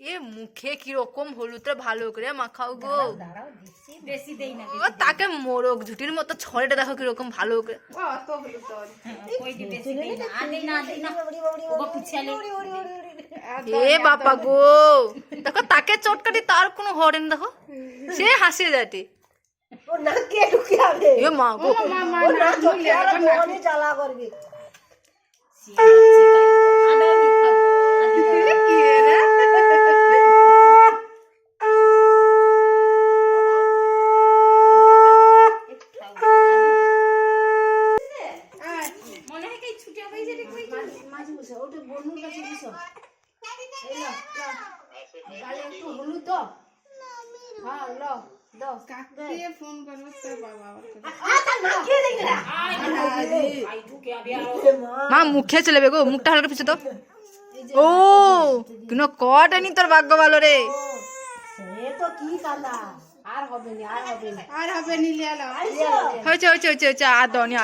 এ মুখে কীরকম হলুদটা ভালো করে মাখাও গো। বেশি দেই না ও তাকে মোরগ ঝুটির মতো ছড়েটা দেখো কীরকম ভালো করে। এ বাবা গো। দেখো তাকে চটকাটি তার কোনো হরেন দেখো। সে হাসি যাটি এ মা গো। জ্বালা করবে মনে হয় কি ছুটি হয়ে যাবে কই বসে ওটা বন্ধুর কাছে বসো। এই লো লো। একটু হলুদ দাও। হ্যাঁ লো দাও কাকে ফোন করব তোর বাবা আ তা নাকে দেখে না আই ঢুকে আবে আর মা। মুখে চলে গো মুখটা হালকা পিছে তো ও কিন্তু কটানি তোর ভাগ্য ভালো রে। সে তো কি কান্দা আর হবে না আর হবে না। আর হবে আইসো। হয়েছে হয়েছে হয়েছে হয়েছে আর দনি